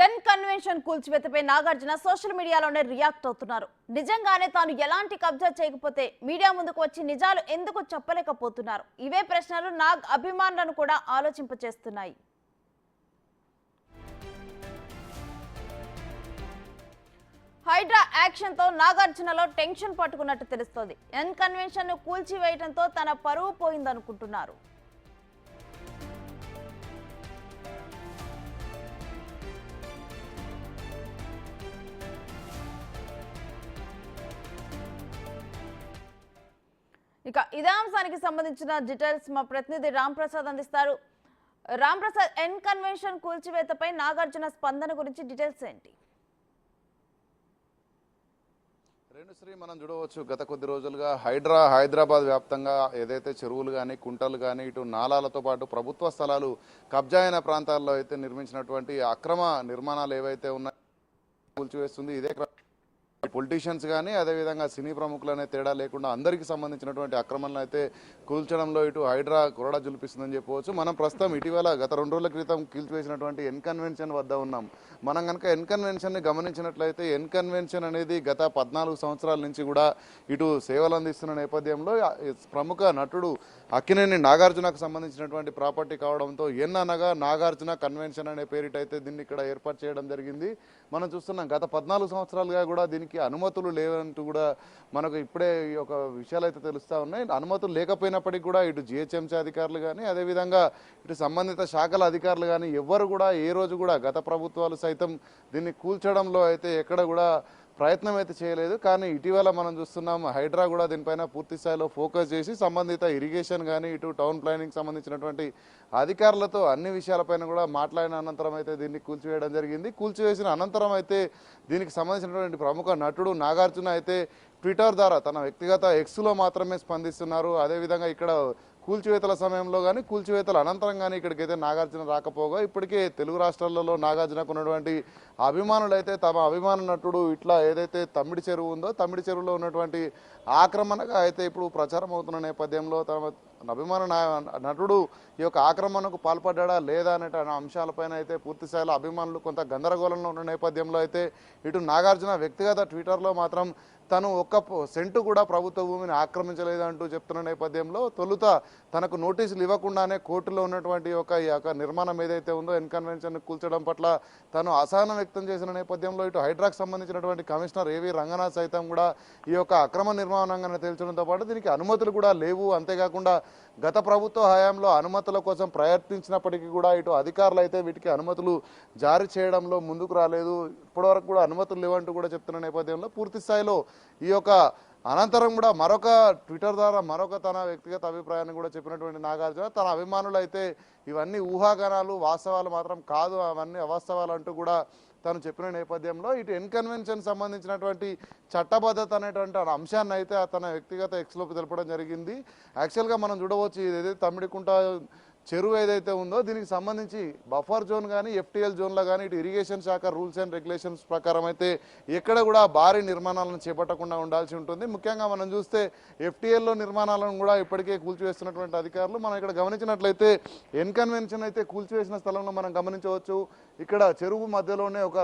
ఎన్ convention కూల్చివేతపై Nagarjuna social మీడియాలోనే react అవుతున్నారు. నిజంగానే తాను ఎలాంటి కబ్జా చేయకపోతే మీడియా ముందుకు వచ్చి నిజాలు ఎందుకు చెప్పలేకపోతున్నారు? ఇవే ప్రశ్నలు నాగ్ అభిమానులను కూడా ఆలోచింపచేస్తున్నాయి. హైడ్రా యాక్షన్తో నాగార్జునలో టెన్షన్ పట్టుకున్నట్టు తెలుస్తోంది. ఎన్ కన్వెన్షన్ను కూల్చివేయడంతో తన పరువు పోయిందనుకుంటున్నారు. ఇక ఇదే అంశానికి సంబంధించిన డీటెయిల్స్ మా ప్రతినిధి రామ్ ప్రసాద్ అందిస్తారు. రామ్ ప్రసాద్ ఎన్ కన్వెన్షన్ కూల్చివేతపై నాగార్జున స్పందన గురించి డీటెయిల్స్ ఏంటి? రేణుశ్రీ మనం చూడవచ్చు. గత కొద్ది రోజులుగా హైడ్రా హైదరాబాద్ వ్యాప్తంగా ఏదైతే చెరువులు కానీ కుంటలు కానీ ఇటు నాలాలతో పాటు ప్రభుత్వ స్థలాలు కబ్జా అయిన ప్రాంతాల్లో అయితే నిర్మించినటువంటి అక్రమ నిర్మాణాలు ఏవైతే ఉన్నాయో కూల్చివేస్తుంది. ఇదే పొలిటీషియన్స్ కానీ అదేవిధంగా సినీ ప్రముఖులు అనే తేడా లేకుండా అందరికీ సంబంధించినటువంటి అక్రమాలను అయితే కూల్చడంలో ఇటు హైడ్రా కొరడా జులిపిస్తుందని చెప్పవచ్చు. మనం ప్రస్తుతం ఇటీవల గత రెండు రోజుల క్రితం కీల్చివేసినటువంటి ఎన్కన్వెన్షన్ వద్ద ఉన్నాం. మనం కనుక ఎన్కన్వెన్షన్ని గమనించినట్లయితే ఎన్కన్వెన్షన్ అనేది గత పద్నాలుగు సంవత్సరాల నుంచి కూడా ఇటు సేవలు అందిస్తున్న నేపథ్యంలో ప్రముఖ నటుడు అక్కినేని నాగార్జునకు సంబంధించినటువంటి ప్రాపర్టీ కావడంతో ఎన్ననగా నాగార్జున కన్వెన్షన్ అనే పేరిటైతే దీన్ని ఇక్కడ ఏర్పాటు చేయడం జరిగింది. మనం చూస్తున్నాం గత పద్నాలుగు సంవత్సరాలుగా కూడా దీనికి అనుమతులు లేవంటూ కూడా మనకు ఇప్పుడే ఈ యొక్క విషయాలు అయితే తెలుస్తూ ఉన్నాయి. అనుమతులు లేకపోయినప్పటికీ కూడా ఇటు జిహెచ్ఎంసీ అధికారులు కానీ అదేవిధంగా ఇటు సంబంధిత శాఖల అధికారులు కానీ ఎవ్వరు కూడా ఏ రోజు కూడా గత ప్రభుత్వాలు సైతం దీన్ని కూల్చడంలో అయితే ఎక్కడ కూడా ప్రయత్నం అయితే చేయలేదు. కానీ ఇటీవల మనం చూస్తున్నాం హైడ్రా కూడా దీనిపైన పూర్తి స్థాయిలో ఫోకస్ చేసి సంబంధిత ఇరిగేషన్ కానీ ఇటు టౌన్ ప్లానింగ్ సంబంధించినటువంటి అధికారులతో అన్ని విషయాలపైన కూడా మాట్లాడిన అనంతరం అయితే దీన్ని కూల్చివేయడం జరిగింది. కూల్చివేసిన అనంతరం అయితే దీనికి సంబంధించినటువంటి ప్రముఖ నటుడు నాగార్జున అయితే ట్విట్టర్ ద్వారా తన వ్యక్తిగత ఎక్స్లో మాత్రమే స్పందిస్తున్నారు. అదేవిధంగా ఇక్కడ కూల్చివేతల సమయంలో కానీ కూల్చివేతల అనంతరం కానీ ఇక్కడికైతే నాగార్జున రాకపోగా ఇప్పటికే తెలుగు రాష్ట్రాలలో నాగార్జునకు ఉన్నటువంటి అభిమానులు అయితే తమ అభిమాన నటుడు ఇట్లా ఏదైతే తమ్మిడి చెరువు ఉందో తమ్మిడి చెరువులో ఉన్నటువంటి ఆక్రమణగా అయితే ఇప్పుడు ప్రచారం అవుతున్న నేపథ్యంలో తన అభిమాన నా- నటుడు ఈ యొక్క ఆక్రమణకు పాల్పడ్డా లేదా అనే అంశాలపైన అయితే పూర్తిస్థాయిలో అభిమానులు కొంత గందరగోళంలో ఉన్న నేపథ్యంలో అయితే ఇటు నాగార్జున వ్యక్తిగత ట్విట్టర్లో మాత్రం తను ఒక్క సెంటు కూడా ప్రభుత్వ భూమిని ఆక్రమించలేదంటూ చెప్తున్న నేపథ్యంలో తొలుత తనకు నోటీసులు ఇవ్వకుండానే కోర్టులో ఉన్నటువంటి ఒక ఈ యొక్క నిర్మాణం ఏదైతే ఉందో ఎన్కన్వెన్షన్ కూల్చడం పట్ల తను అసహనం వ్యక్తం చేసిన నేపథ్యంలో ఇటు హైడ్రాకు సంబంధించినటువంటి కమిషనర్ ఏవి రంగనాథ్ సైతం కూడా ఈ యొక్క అక్రమ నిర్మాణం నిర్మాణంగా తేల్చడంతో పాటు దీనికి అనుమతులు కూడా లేవు. అంతేకాకుండా గత ప్రభుత్వ హయాంలో అనుమతుల కోసం ప్రయత్నించినప్పటికీ కూడా ఇటు అధికారులు అయితే వీటికి అనుమతులు జారీ చేయడంలో ముందుకు రాలేదు. ఇప్పటివరకు కూడా అనుమతులు లేవంటూ కూడా చెప్తున్న నేపథ్యంలో పూర్తి స్థాయిలో ఈ యొక్క అనంతరం కూడా మరొక ట్విట్టర్ ద్వారా మరొక తన వ్యక్తిగత అభిప్రాయాన్ని కూడా చెప్పినటువంటి నాగార్జున తన అభిమానులు అయితే ఇవన్నీ ఊహాగానాలు వాస్తవాలు మాత్రం కాదు. అవన్నీ అవాస్తవాలు అంటూ కూడా తను చెప్పిన నేపథ్యంలో ఇటు ఎన్కన్వెన్షన్ సంబంధించినటువంటి చట్టబద్ధత అనేటువంటి అంశాన్ని అయితే తన వ్యక్తిగత ఎక్స్లోకి తెలపడం జరిగింది. యాక్చువల్గా మనం చూడవచ్చు ఇది ఏదైతే తమిడికుంట చెరువు ఏదైతే ఉందో దీనికి సంబంధించి బఫర్ జోన్ కానీ ఎఫ్టీఎల్ జోన్లో కానీ ఇటు ఇరిగేషన్ శాఖ రూల్స్ అండ్ రెగ్యులేషన్స్ ప్రకారం అయితే ఎక్కడ కూడా భారీ నిర్మాణాలను చేపట్టకుండా ఉండాల్సి ఉంటుంది. ముఖ్యంగా మనం చూస్తే ఎఫ్టీఎల్లో నిర్మాణాలను కూడా ఇప్పటికే కూల్చివేస్తున్నటువంటి అధికారులు. మనం ఇక్కడ గమనించినట్లయితే ఎన్కన్వెన్షన్ అయితే కూల్చివేసిన స్థలంలో మనం గమనించవచ్చు. ఇక్కడ చెరువు మధ్యలోనే ఒక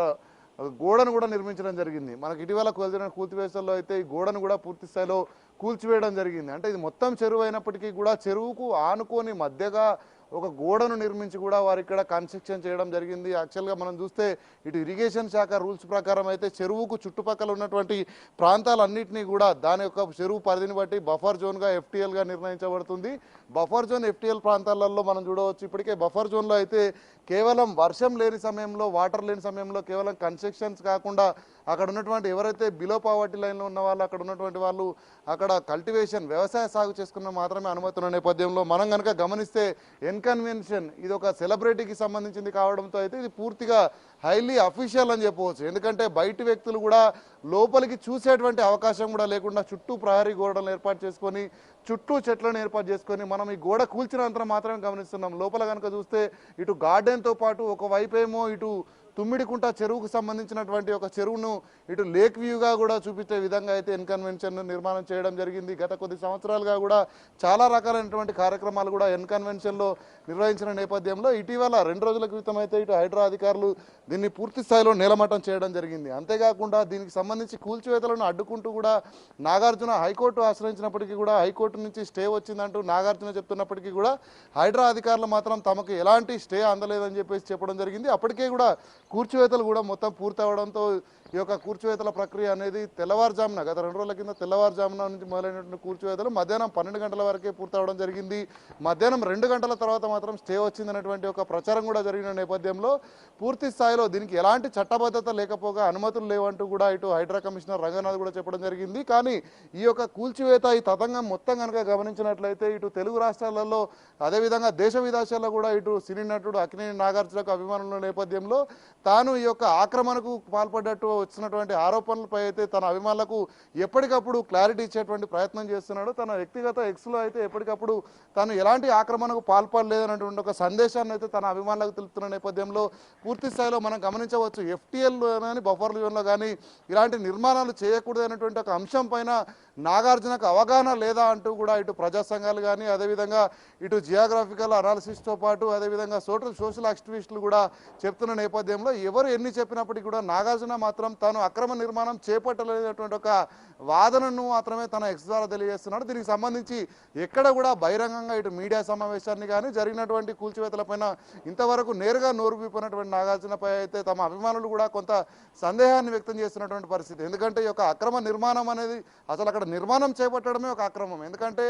గోడను కూడా నిర్మించడం జరిగింది. మనకి ఇటీవల కూల్చిన కూల్చివేసల్లో అయితే ఈ గోడను కూడా పూర్తి స్థాయిలో కూల్చివేయడం జరిగింది. అంటే ఇది మొత్తం చెరువు అయినప్పటికీ కూడా చెరువుకు ఆనుకొని మధ్యగా ఒక గోడను నిర్మించి కూడా వారు ఇక్కడ కన్స్ట్రక్షన్ చేయడం జరిగింది. యాక్చువల్గా మనం చూస్తే ఇటు ఇరిగేషన్ శాఖ రూల్స్ ప్రకారం అయితే చెరువుకు చుట్టుపక్కల ఉన్నటువంటి ప్రాంతాలన్నింటినీ కూడా దాని యొక్క చెరువు పరిధిని బట్టి బఫర్ జోన్గా ఎఫ్టీఎల్గా నిర్ణయించబడుతుంది. బఫర్ జోన్ ఎఫ్టీఎల్ ప్రాంతాలలో మనం చూడవచ్చు ఇప్పటికే బఫర్ జోన్లో అయితే కేవలం వర్షం లేని సమయంలో వాటర్ లేని సమయంలో కేవలం కన్స్ట్రక్షన్స్ కాకుండా అక్కడ ఉన్నటువంటి ఎవరైతే బిలో పావర్టీ లైన్లో ఉన్న వాళ్ళు అక్కడ ఉన్నటువంటి వాళ్ళు అక్కడ కల్టివేషన్ వ్యవసాయ సాగు చేసుకున్న మాత్రమే అనుమతి ఉన్న నేపథ్యంలో మనం కనుక గమనిస్తే ఎన్ ఎన్కన్వెన్షన్ ఇది ఒక సెలబ్రిటీకి సంబంధించింది కావడంతో అయితే ఇది పూర్తిగా హైలీ అఫీషియల్ అని చెప్పవచ్చు. ఎందుకంటే బయటి వ్యక్తులు కూడా లోపలికి చూసేటువంటి అవకాశం కూడా లేకుండా చుట్టూ ప్రహరీ గోడలను ఏర్పాటు చేసుకొని చుట్టూ చెట్లను ఏర్పాటు చేసుకొని మనం ఈ గోడ కూల్చినంతరం మాత్రమే గమనిస్తున్నాం. లోపల కనుక చూస్తే ఇటు గార్డెన్తో పాటు ఒక ఇటు తుమ్మిడికుంట చెరువుకు సంబంధించినటువంటి ఒక చెరువును ఇటు లేక్ వ్యూగా కూడా చూపించే విధంగా అయితే ఎన్కన్వెన్షన్ నిర్మాణం చేయడం జరిగింది. గత కొద్ది సంవత్సరాలుగా కూడా చాలా రకాలైనటువంటి కార్యక్రమాలు కూడా ఎన్కన్వెన్షన్లో నిర్వహించిన నేపథ్యంలో ఇటీవల రెండు రోజుల క్రితం అయితే ఇటు హైడ్రా అధికారులు దీన్ని పూర్తి స్థాయిలో నేలమట్టం చేయడం జరిగింది. అంతేకాకుండా దీనికి సంబంధించి కూల్చివేతలను అడ్డుకుంటూ కూడా నాగార్జున హైకోర్టు ఆశ్రయించినప్పటికీ కూడా హైకోర్టు నుంచి స్టే వచ్చిందంటూ నాగార్జున చెప్తున్నప్పటికీ కూడా హైడ్రా అధికారులు మాత్రం తమకు ఎలాంటి స్టే అందలేదని చెప్పేసి చెప్పడం జరిగింది. అప్పటికే కూడా కూర్చివేతలు కూడా మొత్తం పూర్తి అవడంతో ఈ యొక్క కూర్చివేతల ప్రక్రియ అనేది తెల్లవారుజామున గత రెండు రోజుల కింద తెల్లవారుజామున నుంచి మొదలైనటువంటి కూర్చివేతలు మధ్యాహ్నం పన్నెండు గంటల వరకే పూర్తవడం జరిగింది. మధ్యాహ్నం రెండు గంటల తర్వాత మాత్రం స్టే వచ్చిందనేటువంటి ఒక ప్రచారం కూడా జరిగిన నేపథ్యంలో పూర్తి స్థాయిలో దీనికి ఎలాంటి చట్టబద్ధత లేకపోగా అనుమతులు లేవంటూ కూడా ఇటు హైడ్రా కమిషనర్ రంగనాథ్ కూడా చెప్పడం జరిగింది. కానీ ఈ యొక్క కూల్చివేత ఈ తతంగం మొత్తం కనుక గమనించినట్లయితే ఇటు తెలుగు రాష్ట్రాలలో అదేవిధంగా దేశ విదేశాల్లో కూడా ఇటు సినీ నటుడు అక్కినేని నాగార్జునకు అభిమానుల నేపథ్యంలో తాను ఈ యొక్క ఆక్రమణకు పాల్పడ్డట్టు వచ్చినటువంటి ఆరోపణలపై అయితే తన అభిమానులకు ఎప్పటికప్పుడు క్లారిటీ ఇచ్చేటువంటి ప్రయత్నం చేస్తున్నాడు. తన వ్యక్తిగత ఎక్స్లో అయితే ఎప్పటికప్పుడు తాను ఎలాంటి ఆక్రమణకు పాల్పడలేదన్నటువంటి ఒక సందేశాన్ని అయితే తన అభిమానులకు తెలుపుతున్న నేపథ్యంలో పూర్తి స్థాయిలో మనం గమనించవచ్చు. ఎఫ్టీఎల్ కానీ బఫర్ జోన్లో కానీ ఇలాంటి నిర్మాణాలు చేయకూడదు అనేటువంటి ఒక అంశం పైన నాగార్జునకు అవగాహన లేదా అంటూ కూడా ఇటు ప్రజా సంఘాలు కానీ అదేవిధంగా ఇటు జియోగ్రాఫికల్ అనాలిసిస్తో పాటు అదేవిధంగా సోషల్ సోషల్ యాక్టివిస్టులు కూడా చెప్తున్న నేపథ్యంలో ఎవరు ఎన్ని చెప్పినప్పటికీ కూడా నాగార్జున మాత్రం తాను అక్రమ నిర్మాణం చేపట్టలేనటువంటి ఒక వాదనను మాత్రమే తన ఎక్స్ ద్వారా తెలియజేస్తున్నాడు. దీనికి సంబంధించి ఎక్కడ కూడా బహిరంగంగా ఇటు మీడియా సమావేశాన్ని కానీ జరిగినటువంటి కూల్చివేతలపైన ఇంతవరకు నేరుగా నోరు విప్పినటువంటి నాగార్జునపై అయితే తమ అభిమానులు కూడా కొంత సందేహాన్ని వ్యక్తం చేస్తున్నటువంటి పరిస్థితి. ఎందుకంటే ఈ యొక్క అక్రమ నిర్మాణం అనేది అసలు అక్కడ నిర్మాణం చేపట్టడమే ఒక అక్రమం. ఎందుకంటే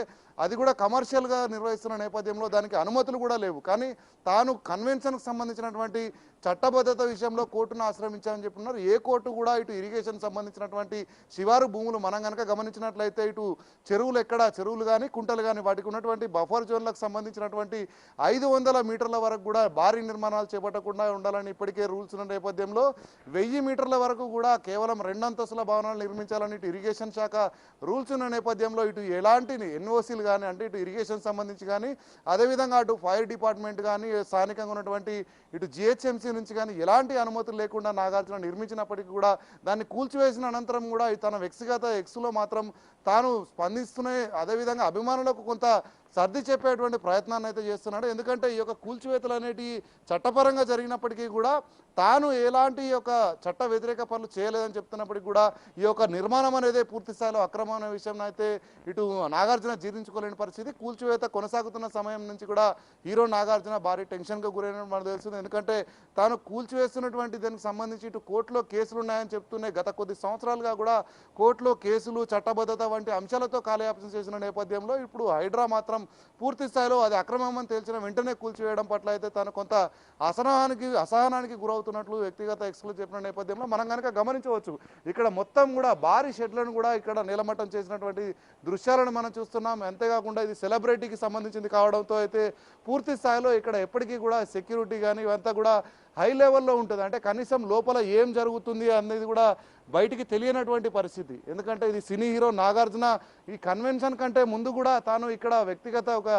అది కూడా కమర్షియల్గా నిర్వహిస్తున్న నేపథ్యంలో దానికి అనుమతులు కూడా లేవు. కానీ తాను కన్వెన్షన్కి సంబంధించినటువంటి చట్టబద్ధత విషయంలో కోర్టును ఆశ్రమించామని చెప్తున్నారు ఏ కోర్టు కూడా ఇటు ఇరిగేషన్ సంబంధించినటువంటి శివారు భూములు మనం కనుక గమనించినట్లయితే ఇటు చెరువులు ఎక్కడ చెరువులు కానీ కుంటలు కానీ వాటికి ఉన్నటువంటి బఫర్ జోన్లకు సంబంధించినటువంటి ఐదు వందల మీటర్ల వరకు కూడా భారీ నిర్మాణాలు చేపట్టకుండా ఉండాలని ఇప్పటికే రూల్స్ ఉన్న నేపథ్యంలో వెయ్యి మీటర్ల వరకు కూడా కేవలం రెండంతస్తుల భవనాలు నిర్మించాలని ఇటు ఇరిగేషన్ శాఖ రూల్స్ ఉన్న నేపథ్యంలో ఇటు ఎలాంటి ఎన్ఓసీలు కానీ అంటే ఇటు ఇరిగేషన్ సంబంధించి కానీ అదేవిధంగా అటు ఫైర్ డిపార్ట్మెంట్ కానీ స్థానికంగా ఉన్నటువంటి ఇటు జిహెచ్ఎంసీ నుంచి కానీ ఎలాంటి అనుమతులు లేకుండా నాగార్జున నిర్మించినప్పటికీ కూడా దాన్ని కూల్చివేసిన అనంతరం కూడా తన వ్యక్తిగత ఎక్స్లో మాత్రం తాను స్పందిస్తూనే అదేవిధంగా అభిమానులకు కొంత సర్ది చెప్పేటువంటి ప్రయత్నాన్ని అయితే చేస్తున్నాడు. ఎందుకంటే ఈ యొక్క కూల్చివేతలు అనేటివి చట్టపరంగా జరిగినప్పటికీ కూడా తాను ఎలాంటి యొక్క చట్ట వ్యతిరేక పనులు చేయలేదని చెప్తున్నప్పటికీ కూడా ఈ యొక్క నిర్మాణం అనేది పూర్తి స్థాయిలో అక్రమమైన విషయం అయితే ఇటు నాగార్జున జీర్ణించుకోలేని పరిస్థితి. కూల్చివేత కొనసాగుతున్న సమయం నుంచి కూడా హీరో నాగార్జున భారీ టెన్షన్గా గురైన మనకు తెలుస్తుంది. ఎందుకంటే తాను కూల్చివేస్తున్నటువంటి దానికి సంబంధించి ఇటు కోర్టులో కేసులు ఉన్నాయని చెప్తూనే గత కొద్ది సంవత్సరాలుగా కూడా కోర్టులో కేసులు చట్టబద్ధత వంటి అంశాలతో కాలయాపన చేసిన నేపథ్యంలో ఇప్పుడు హైడ్రా మాత్రం పూర్తి స్థాయిలో అది అక్రమమని తేల్చిన వెంటనే కూల్చివేయడం పట్ల అయితే తాను కొంత అసహనానికి అసహనానికి గురవుతున్నట్లు వ్యక్తిగత ఎక్స్లు చెప్పిన నేపథ్యంలో మనం కనుక గమనించవచ్చు. ఇక్కడ మొత్తం కూడా భారీ షెడ్లను కూడా ఇక్కడ నిలమట్టం చేసినటువంటి దృశ్యాలను మనం చూస్తున్నాం. అంతేకాకుండా ఇది సెలబ్రిటీకి సంబంధించింది కావడంతో అయితే పూర్తి స్థాయిలో ఇక్కడ ఎప్పటికీ కూడా సెక్యూరిటీ కానీ ఇవంతా కూడా హై లెవెల్లో ఉంటుంది. అంటే కనీసం లోపల ఏం జరుగుతుంది అనేది కూడా బయటికి తెలియనటువంటి పరిస్థితి. ఎందుకంటే ఇది సినీ హీరో నాగార్జున ఈ కన్వెన్షన్ కంటే ముందు కూడా తాను ఇక్కడ వ్యక్తిగత ఒక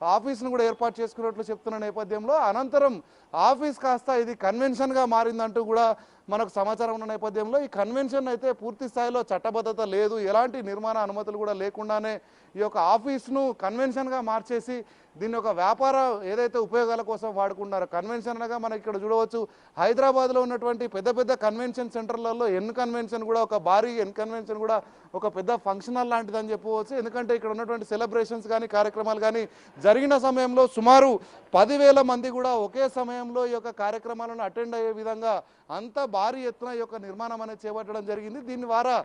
ఆఫీస్ను కూడా ఏర్పాటు చేసుకున్నట్లు చెప్తున్న నేపథ్యంలో అనంతరం ఆఫీస్ కాస్త ఇది కన్వెన్షన్గా మారిందంటూ కూడా మనకు సమాచారం ఉన్న నేపథ్యంలో ఈ కన్వెన్షన్ అయితే పూర్తి స్థాయిలో చట్టబద్ధత లేదు. ఎలాంటి నిర్మాణ అనుమతులు కూడా లేకుండానే ఈ యొక్క ఆఫీస్ను కన్వెన్షన్గా మార్చేసి దీన్ని ఒక వ్యాపార ఏదైతే ఉపయోగాల కోసం వాడుకున్నారో కన్వెన్షన్ అనగా మనకి ఇక్కడ చూడవచ్చు హైదరాబాద్లో ఉన్నటువంటి పెద్ద పెద్ద కన్వెన్షన్ సెంటర్లలో ఎన్ కన్వెన్షన్ కూడా ఒక భారీ ఎన్ కన్వెన్షన్ కూడా ఒక పెద్ద ఫంక్షన్ హాల్ లాంటిది అని చెప్పవచ్చు. ఎందుకంటే ఇక్కడ ఉన్నటువంటి సెలబ్రేషన్స్ కానీ కార్యక్రమాలు కానీ జరిగిన సమయంలో సుమారు పదివేల మంది కూడా ఒకే సమయంలో ఈ యొక్క కార్యక్రమాలను అటెండ్ అయ్యే విధంగా అంత భారీ ఎత్తున ఈ యొక్క నిర్మాణం అనేది చేపట్టడం జరిగింది. దీని ద్వారా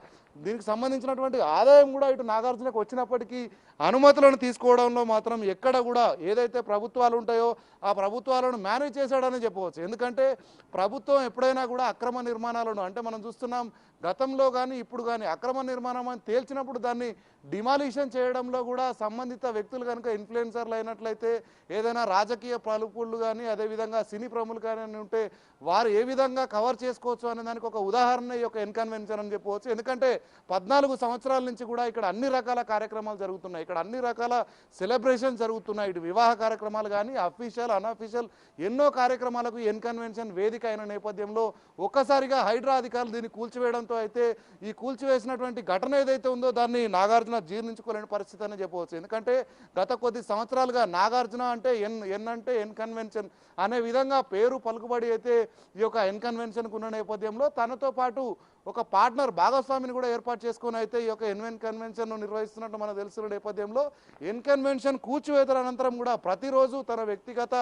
దీనికి సంబంధించినటువంటి ఆదాయం కూడా ఇటు నాగార్జునకు వచ్చినప్పటికీ అనుమతులను తీసుకోవడంలో మాత్రం ఎక్కడ కూడా ఏదైతే ప్రభుత్వాలు ఉంటాయో ఆ ప్రభుత్వాలను మేనేజ్ చేశాడని చెప్పవచ్చు. ఎందుకంటే ప్రభుత్వం ఎప్పుడైనా కూడా అక్రమ నిర్మాణాలను అంటే మనం చూస్తున్నాం గతంలో కానీ ఇప్పుడు కానీ అక్రమ నిర్మాణం అని తేల్చినప్పుడు దాన్ని డిమాలిషన్ చేయడంలో కూడా సంబంధిత వ్యక్తులు కనుక ఇన్ఫ్లుయెన్సర్లు అయినట్లయితే ఏదైనా రాజకీయ ప్రముఖులు కానీ అదేవిధంగా సినీ ప్రముఖులు కానీ ఉంటే వారు ఏ విధంగా కవర్ చేసుకోవచ్చు అనే దానికి ఒక ఉదాహరణ ఈ యొక్క ఎన్కన్వెన్షన్ అని చెప్పవచ్చు. ఎందుకంటే పద్నాలుగు సంవత్సరాల నుంచి కూడా ఇక్కడ అన్ని రకాల కార్యక్రమాలు జరుగుతున్నాయి. ఇక్కడ అన్ని రకాల సెలబ్రేషన్ జరుగుతున్నాయి. ఇటు వివాహ కార్యక్రమాలు కానీ అఫీషియల్ అన్అఫీషియల్ ఎన్నో కార్యక్రమాలకు ఎన్కన్వెన్షన్ వేదిక అయిన నేపథ్యంలో ఒక్కసారిగా హైడ్రా అధికారులు దీన్ని కూల్చివేయడంతో అయితే ఈ కూల్చివేసినటువంటి ఘటన ఏదైతే ఉందో దాన్ని నాగార్జున జీర్ణించుకోలేని పరిస్థితి అని చెప్పవచ్చు. ఎందుకంటే గత కొద్ది సంవత్సరాలుగా నాగార్జున అంటే ఎన్ ఎన్ అంటే ఎన్కన్వెన్షన్ అనే విధంగా పేరు పలుకుబడి అయితే ఈ యొక్క ఎన్కన్వెన్షన్కు ఉన్న నేపథ్యంలో తనతో పాటు ఒక పార్ట్నర్ భాగస్వామిని కూడా ఏర్పాటు చేసుకుని అయితే ఈ యొక్క ఎన్వెన్ కన్వెన్షన్ను నిర్వహిస్తున్నట్టు మనకు తెలుస్తున్న నేపథ్యంలో ఎన్ కన్వెన్షన్ కూర్చివేతల అనంతరం కూడా ప్రతిరోజు తన వ్యక్తిగత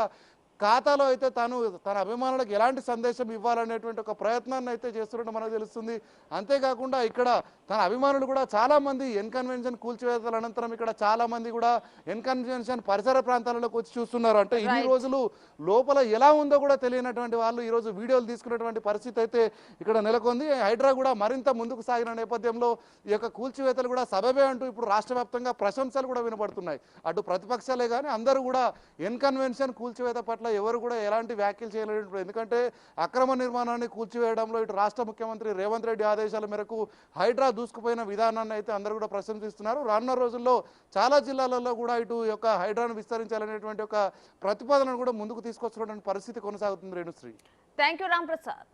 ఖాతాలో అయితే తాను తన అభిమానులకు ఎలాంటి సందేశం ఇవ్వాలనేటువంటి ఒక ప్రయత్నాన్ని అయితే చేస్తున్నట్టు మనకు తెలుస్తుంది. అంతేకాకుండా ఇక్కడ తన అభిమానులు కూడా చాలా మంది ఎన్ కన్వెన్షన్ కూల్చివేతల అనంతరం ఇక్కడ చాలా మంది కూడా ఎన్ కన్వెన్షన్ పరిసర ప్రాంతాలలోకి వచ్చి చూస్తున్నారు. అంటే ఇన్ని. రోజులు లోపల ఎలా ఉందో కూడా తెలియనటువంటి వాళ్ళు ఈ రోజు వీడియోలు తీసుకున్నటువంటి పరిస్థితి అయితే ఇక్కడ నెలకొంది. హైడ్రా కూడా మరింత ముందుకు సాగిన నేపథ్యంలో ఈ యొక్క కూల్చివేతలు కూడా సబబే అంటూ ఇప్పుడు రాష్ట్ర వ్యాప్తంగా ప్రశంసలు కూడా వినపడుతున్నాయి. అటు ప్రతిపక్షాలే కానీ అందరూ కూడా ఎన్ కన్వెన్షన్ కూల్చివేత పట్ల ఎవరు కూడా ఎలాంటి వ్యాఖ్యలు చేయలేదు ఎందుకంటే అక్రమ నిర్మాణాన్ని కూల్చివేయడంలో ఇటు రాష్ట్ర ముఖ్యమంత్రి రేవంత్ రెడ్డి ఆదేశాల మేరకు హైడ్రా దూసుకుపోయిన విధానాన్ని అయితే అందరూ కూడా ప్రశంసిస్తున్నారు. రానున్న రోజుల్లో చాలా జిల్లాలలో కూడా ఇటు యొక్క హైడ్రాను విస్తరించాలనేటువంటి ఒక ప్రతిపాదనను కూడా ముందుకు తీసుకొస్తున్నటువంటి పరిస్థితి కొనసాగుతుంది Renusri. Thank you Ram Prasad